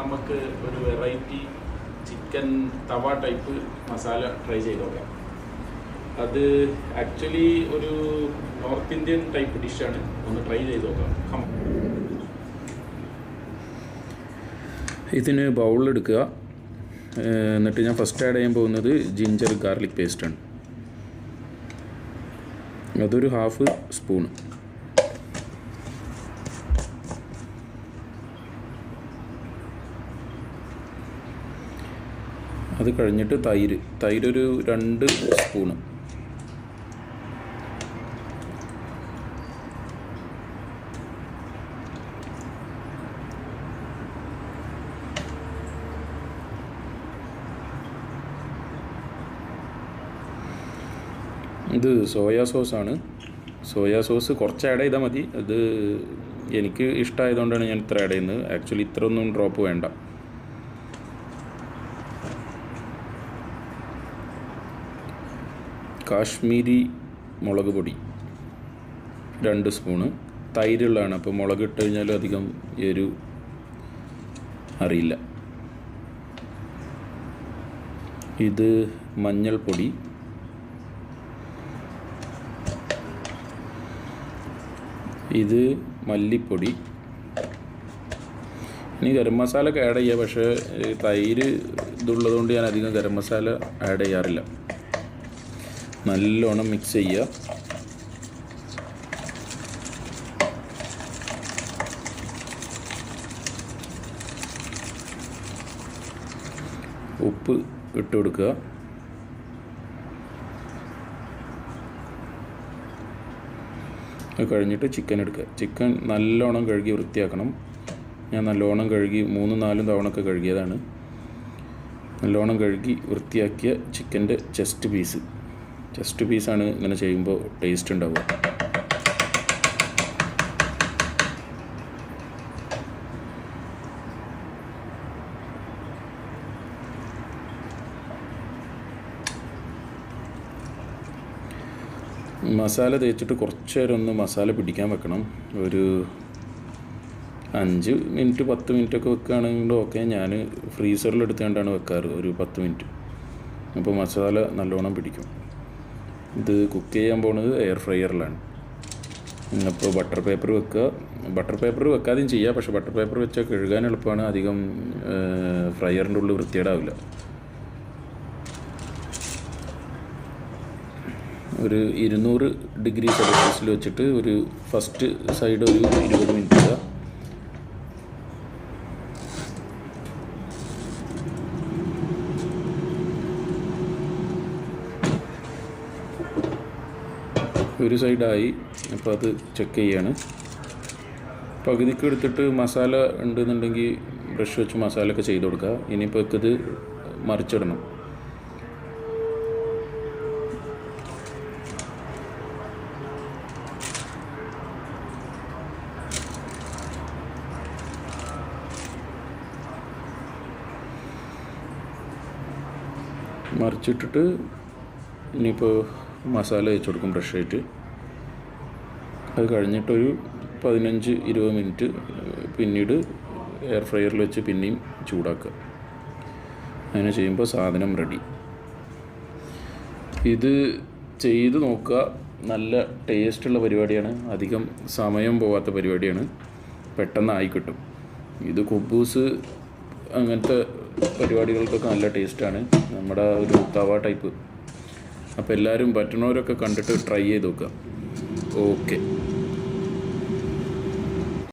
നമുക്ക് ഒരു variety chicken tawa type masala try ചെയ്ത് നോക്കാം. അത് ആക്ച്വലി ഒരു നോർത്ത് ഇന്ത്യൻ ടൈപ്പ് ഡിഷാണ് ഒന്ന് ട്രൈ ചെയ്ത് നോക്കാം. ഇതിന് ബൗളെടുക്കുക എന്നിട്ട് ഞാൻ ഫസ്റ്റ് ആഡ് ചെയ്യാൻ പോകുന്നത് ജിഞ്ചർ ഗാർലിക് പേസ്റ്റാണ് അതൊരു ഹാഫ് സ്പൂൺ അത് കഴിഞ്ഞിട്ട് തൈര്. തൈര് ഒരു രണ്ട് സ്പൂണ്. ഇത് സോയാ സോസാണ്. സോയാ സോസ് കുറച്ച് ആഡ് ചെയ്താൽ മതി. അത് എനിക്ക് ഇഷ്ടമായതുകൊണ്ടാണ് ഞാൻ ഇത്ര ആഡ് ചെയ്യുന്നത്. ആക്ച്വലി ഇത്ര ഒന്നും ഡ്രോപ്പ് വേണ്ട. കാശ്മീരി മുളക് പൊടി രണ്ട് സ്പൂണ്. തൈരുള്ളതാണ്. അപ്പോൾ മുളക് ഇട്ട് കഴിഞ്ഞാൽ അധികം എരു അറിയില്ല. ഇത് മഞ്ഞൾപ്പൊടി. ഇത് മല്ലിപ്പൊടി. ഇനി ഗരം മസാല ഒക്കെ ആഡ് ചെയ്യുക പക്ഷേ തൈര് ഇതുള്ളതുകൊണ്ട് ഞാൻ അധികം ഗരം മസാല ആഡ് ചെയ്യാറില്ല. നല്ലോണം മിക്സ് ചെയ്യുക. ഉപ്പ് ഇട്ട് കൊടുക്കുക. കഴിഞ്ഞിട്ട് ചിക്കൻ എടുക്കുക. ചിക്കൻ നല്ലോണം കഴുകി വൃത്തിയാക്കണം. ഞാൻ നല്ലോണം കഴുകി മൂന്നും നാലും തവണയൊക്കെ കഴുകിയതാണ്. നല്ലോണം കഴുകി വൃത്തിയാക്കിയ ചിക്കന്റെ ചെസ്റ്റ് പീസ് ചെസ്റ്റ് പീസാണ് ഇങ്ങനെ ചെയ്യുമ്പോൾ ടേസ്റ്റ് ഉണ്ടാവുക. മസാല തേച്ചിട്ട് കുറച്ച് നേരം ഒന്ന് മസാല പിടിക്കാൻ വെക്കണം. ഒരു അഞ്ച് മിനിറ്റ് പത്ത് മിനിറ്റ് ഒക്കെ വെക്കുകയാണെങ്കിൽ ഓക്കെ ഞാൻ ഫ്രീസറിൽ എടുത്തുകൊണ്ടാണ് വെക്കാറ്. ഒരു പത്ത് മിനിറ്റ്. അപ്പോൾ മസാല നല്ലോണം പിടിക്കും. ഇത് കുക്ക് ചെയ്യാൻ പോണത് എയർ ഫ്രയറിലാണ് അപ്പോൾ ബട്ടർ പേപ്പർ വെക്കുക. ബട്ടർ പേപ്പർ വെക്കാതെയും ചെയ്യാം. പക്ഷേ ബട്ടർ പേപ്പർ വെച്ചാൽ കഴുകാൻ എളുപ്പമാണ്. അധികം ഫ്രയറിന്റെ ഉള്ളിൽ വൃത്തിയേടാവില്ല ഒരു ഇരുന്നൂറ് ഡിഗ്രി സെൽഷ്യസിൽ വെച്ചിട്ട് ഒരു ഫസ്റ്റ് സൈഡ് ഒരു ഇരുപത് മിനിറ്റ് ഇടുക. ഒരു സൈഡായി. അപ്പോൾ അത് ചെക്ക് ചെയ്യാണ്. പകുതിക്ക് എടുത്തിട്ട് മസാല ഉണ്ടെന്നുണ്ടെങ്കിൽ ബ്രഷ് വെച്ച് മസാലയൊക്കെ ചെയ്ത് കൊടുക്കുക. ഇനിയിപ്പോൾ ഇത് മറിച്ചിടണം. മറിച്ചിട്ടിട്ട് ഇനിയിപ്പോൾ മസാല വെച്ച് കൊടുക്കും ഫ്രഷായിട്ട്. അത് കഴിഞ്ഞിട്ടൊരു പതിനഞ്ച് ഇരുപത് മിനിറ്റ് പിന്നീട് എയർ ഫ്രയറിൽ വെച്ച് പിന്നെയും ചൂടാക്കുക. അങ്ങനെ ചെയ്യുമ്പോൾ സാധനം റെഡി. ഇത് ചെയ്ത് നോക്കുക. നല്ല ടേസ്റ്റുള്ള പരിപാടിയാണ്. അധികം സമയം പോവാത്ത പരിപാടിയാണ്. പെട്ടെന്ന് ആയി കിട്ടും. ഇത് കുബൂസ് അങ്ങനത്തെ പരിപാടികൾക്കൊക്കെ നല്ല ടേസ്റ്റാണ്. നമ്മുടെ ഒരു തവ ടൈപ്പ്. അപ്പോൾ എല്ലാവരും പറ്റുന്നവരൊക്കെ കണ്ടിട്ട് ട്രൈ ചെയ്ത് നോക്കുക ഓക്കെ